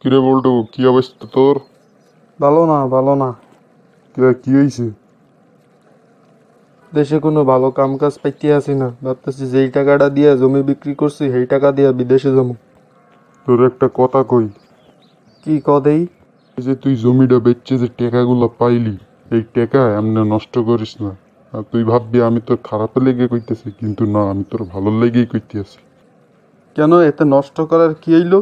কিরে বলটু কি অবস্থা তোর? ভালো না ভালো না। কে কি হয়েছে দেশে কোনো ভালো কাম কাজ পাইতে আসি না। ভাবতেছি যেই টাকাটা দিয়ে জমি বিক্রি করছি সেই টাকা দিয়ে বিদেশে যাব। তোর একটা কথা কই? কি কদেই এই যে তুই জমিটা বেচছে যে টাকাগুলো পাইলি এই টাকা এমনি নষ্ট করিস না। আর তুই ভাববি আমি তোর খারাপ লেগে কইতেছি কিন্তু না আমি তোর ভালো লেগেই কইতেছি কেন এতে নষ্ট করার কি হইল?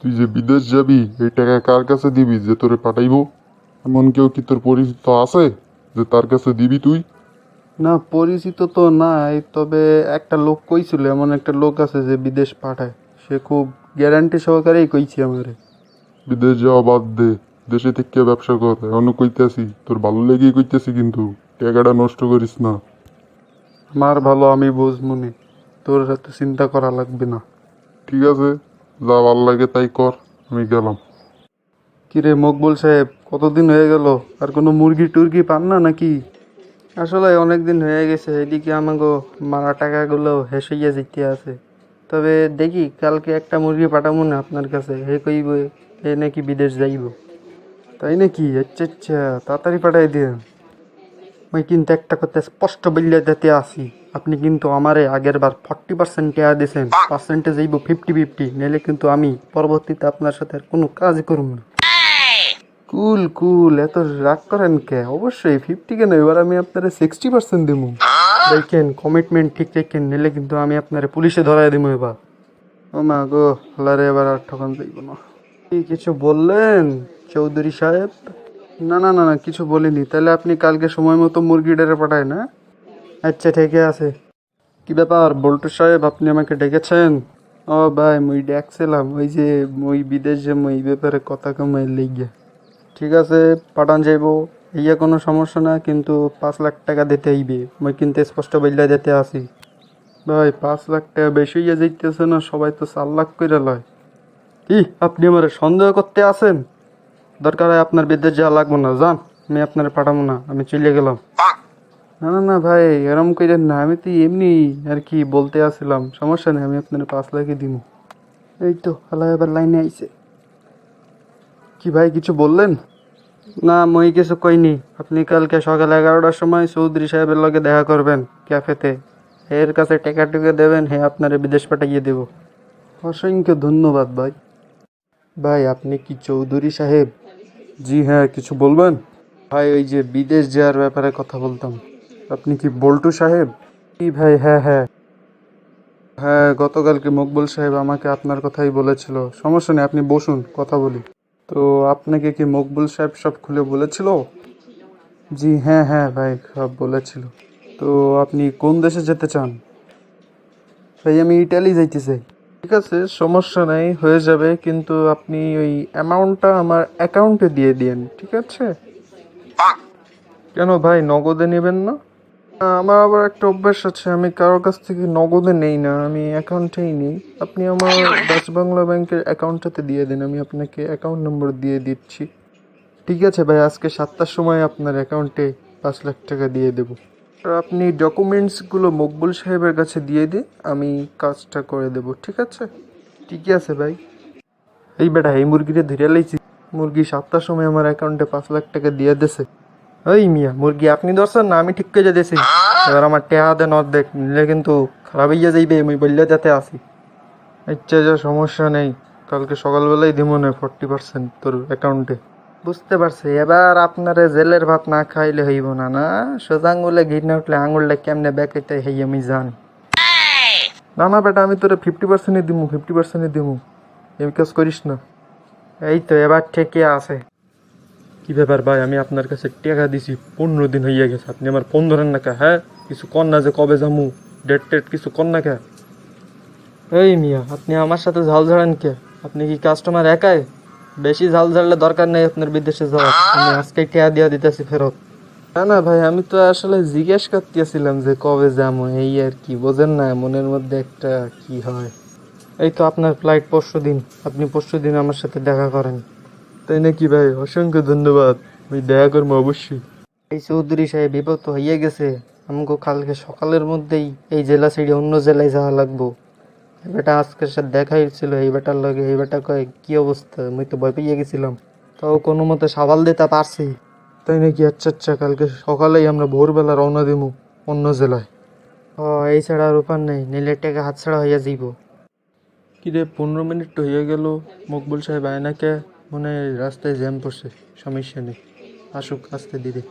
তুই যে বিদেশ যাবি এই টাকা কার কাছে দিবি যে তোরে পাঠাইবো? এমন কেউ কি তোর পরিচিত আছে যে তার কাছে দিবি তুই? না পরিচিত তো নাই তবে একটা লোক কইছিল এমন একটা লোক আছে যে বিদেশ পাঠায়। সে খুব গ্যারান্টি সহকারেই কইছি আমারে। বিদেশ যাওয়া বাদ দে দেশে থেকে ব্যবসা কর এখনও কইতেছি তোর ভালো লেগেই কইতেছি কিন্তু টাকাটা নষ্ট করিস না। আমার ভালো আমি বুঝমুনি তোর এত চিন্তা করা লাগবে না। ঠিক আছে। যা ভালো লাগে তাই কর, আমি গেলাম। কিরে মকবুল সাহেব, কতদিন হয়ে গেল? আর কোনো মুরগি টুরগি পান না নাকি? আসলে অনেক দিন হয়ে গেছে, এদিকে আমাগো মারা টাকাগুলো হেসইয়া যেতে আছে। তবে দেখি, কালকে একটা মুরগি পাঠাবো না আপনার কাছে, হে কইব এ নাকি বিদেশ যাইব। তাই নাকি? আচ্ছা আচ্ছা তাড়াতাড়ি পাঠাই দিন। আমি কিন্তু একটা কথা স্পষ্ট বললে দিতে আসি। আপনি কিন্তু আমারে আগের বার ফর্টি পার্সেন্ট টেয়া দিয়েছেন। পার্সেন্টেজ যাইব ফিফটি ফিফটি নাহলে কিন্তু আমি পরবর্তীতে আপনার সাথে আর কোনো কাজ করব না। কুল কুল এত রাগ করেন কে? অবশ্যই ফিফটি কেন? এবার আমি আপনারা সিক্সটি পার্সেন্ট দেবো দেখেন কমিটমেন্ট ঠিক রাখেন নিলে কিন্তু আমি আপনার পুলিশে ধরাই দেবো এবার। ও মা গো হলারে এবার আর ঠকান যাইব না। কি কিছু বললেন চৌধুরী সাহেব? না না না না কিছু বলিনি। তাহলে আপনি কালকে সময় মতো মুরগি ডেরে পাঠায় না? আচ্ছা ঠিকই আছে। কি ব্যাপার বল্টু সাহেব আপনি আমাকে ডেকেছেন? ও ভাই মুই ডাকছিলাম ওই যে মুই বিদেশ যে মুই ব্যাপারে কথা কমাই লেগে। ঠিক আছে পাঠান যাইব। ইয়া কোনো সমস্যা না কিন্তু পাঁচ লাখ টাকা দিতে হইবে। মুই কিন্তু স্পষ্ট বইলা দিতে আসি। ভাই পাঁচ লাখ টাকা বেশি ইয়ে যাইতেছে না সবাই তো চার লাখ করে লয়। কি আপনি আমার সন্দেহ করতে আসেন? দরকার হয় আপনার বিদেশ যাওয়া লাগবো না যান আমি আপনার পাঠাবো না আমি চলে গেলাম। না না না ভাই এরম কইলেন না আমি তো এমনি আর কি বলতে আসছিলাম সমস্যা নেই আমি আপনার পাঁচ লাখে দিব এই তো হালা এবার লাইনে আইছে। কি ভাই কিছু বললেন? না মই কিছু কইনি আপনি কালকে সকাল এগারোটার সময় চৌধুরী সাহেবের লগে দেখা করবেন ক্যাফেতে। এর কাছে টেকা টুকে দেবেন হে আপনারে বিদেশ পাঠিয়ে দেব। অসংখ্য ধন্যবাদ ভাই। ভাই আপনি কি চৌধুরী সাহেব? জি হ্যাঁ কিছু বলবেন? ভাই, ওই যে বিদেশ যাওয়ার ব্যাপারে কথা বলতাম। আপনি কি বল্টু সাহেব? কি ভাই হ্যাঁ হ্যাঁ। হ্যাঁ গতকালকে মকবুল সাহেব আমাকে আপনার কথাই বলেছিল। সমস্যা নেই, আপনি বসুন, কথা বলি। তো আপনাকে কি মকবুল সাহেব সব খুলে বলেছিল? জি হ্যাঁ হ্যাঁ ভাই, সব বলেছিল। তো আপনি কোন দেশে যেতে চান? ভাই, আমি ইটালি যাইতে চাই ঠিক আছে, সমস্যা নাই, হয়ে যাবে, কিন্তু আপনি ওই অ্যামাউন্টটা আমার অ্যাকাউন্টে দিয়ে দিন ঠিক আছে? কেন ভাই, নগদে নেবেন না? আমার আবার একটা অভ্যাস আছে, আমি কারোর কাছ থেকে নগদে নেই না, আমি অ্যাকাউন্টেই নিই। আপনি আমার ডাচ বাংলা ব্যাংকের অ্যাকাউন্টটাতে দিয়ে দিন, আমি আপনাকে অ্যাকাউন্ট নম্বর দিয়ে দিচ্ছি। ঠিক আছে ভাই, আজকে সাতটার সময় আপনার অ্যাকাউন্টে পাঁচ লাখ টাকা দিয়ে দেবো। আপনি ডকুমেন্টসগুলো মকবুল সাহেবের কাছে দিয়ে দিন, আমি কাজটা করে দেব, ঠিক আছে? ঠিকই আছে ভাই। এই বেটা, এই মুরগিটা ধরে লাইছি। মুরগি সাতটার সময় আমার অ্যাকাউন্টে পাঁচ লাখ টাকা দিয়ে দেছে। ওই মিয়া, মুরগি আপনি ধরছেন না, আমি ঠিক করে দিয়েছি এবার আমার টেহা দেন অর্ধেক নিলে কিন্তু খারাপ হইয়া যাইবে, আমি বললে যাতে আসি। আচ্ছা যা সমস্যা নেই, কালকে সকালবেলায় দিব না ফোরটি পার্সেন্ট তোর অ্যাকাউন্টে বুঝতে পারছি। এবার আপনারে জেলের ভাত না খাইলে হইব না না? সোজা আঙুলে ঘি না উঠলে আঙুলটা কেমনে বেকাইতে হই আমি জানি। না না, বেটা, আমি তোরে ফিফটি পার্সেন্টই দিমু ফিফটি পার্সেন্টই দিমু। এই কাজ করিস না। এই তো, এবার ঠিকই আছে। কি ব্যাপার ভাই, আমি আপনার কাছে টাকা দিছি, পনেরো দিন হইয়া গেছে। আপনি আমার ফোন ধরেন না কে? হ্যাঁ? কিছু কর না যে কবে যামু? ডেট টেট কিছু কর না কে? এই মিয়া, আপনি আমার সাথে ঝাল ঝাড়েন কে? আপনি কি কাস্টমার একাই? বেশি ঝাল ঝাড়লে দরকার নেই আপনার বিদেশে যাওয়ার। আমি আজকে টাকা দিয়া দিতেছি ফেরত। না না ভাই, আমি তো আসলে জিজ্ঞেস করতেছিলাম যে কবে যাব, এই আর কি, বোঝেন না, মনের মধ্যে একটা কি হয়। এই তো আপনার ফ্লাইট পরশু দিন, আপনি পরশু দিন আমার সাথে দেখা করেন। তাই নাকি ভাই? অসংখ্য ধন্যবাদ। আমি দেখা করব অবশ্যই। এই চৌধুরী সাহেব বিপদ হইয়া গেছে। আমাকে কালকে সকালের মধ্যেই এই জেলা ছেড়ে অন্য জেলায় যাওয়া লাগবো। বেটা আজকে সাথে দেখাই ছিল এই বেটার লগে এই বেটা কয় কি অবস্থা? মুই তো ভয় পেয়ে গেছিলাম। তাও কোনো মতে সাবাল দিতে পারছি। তাই নাকি আচ্ছা আচ্ছা কালকে সকালেই আমরা ভোরবেলা রওনা দিমু অন্য জেলায়। ও, এই ছাড়া আর উপার নেই নীলের টাকা হাত ছাড়া হইয়া যাইব। কিরে, পনেরো মিনিট তো হয়ে গেল, মকবুল সাহেব আয়নাকে মনে রাস্তায় জ্যাম পড়ছে, সমস্যা নেই। আসুক, আসতে দিদি।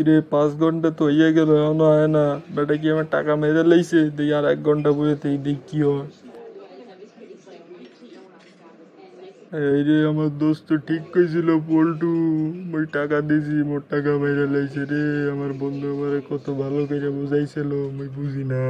কিরে, পাঁচ ঘণ্টা তো হইয়া গেল, এখনও হয় না। বেটা কি আমার টাকা মেরে লাইছে? দেখি আর এক ঘণ্টা বইতে দেখি কি হয়। এই রে, আমার দোস্ত ঠিক কইছিল, পল্টু, মই টাকা দিছি, মোর টাকা মেরে লাইছে রে। আমার বন্ধু আমার কত ভালো করে বুঝাইছিল, মই বুঝি না।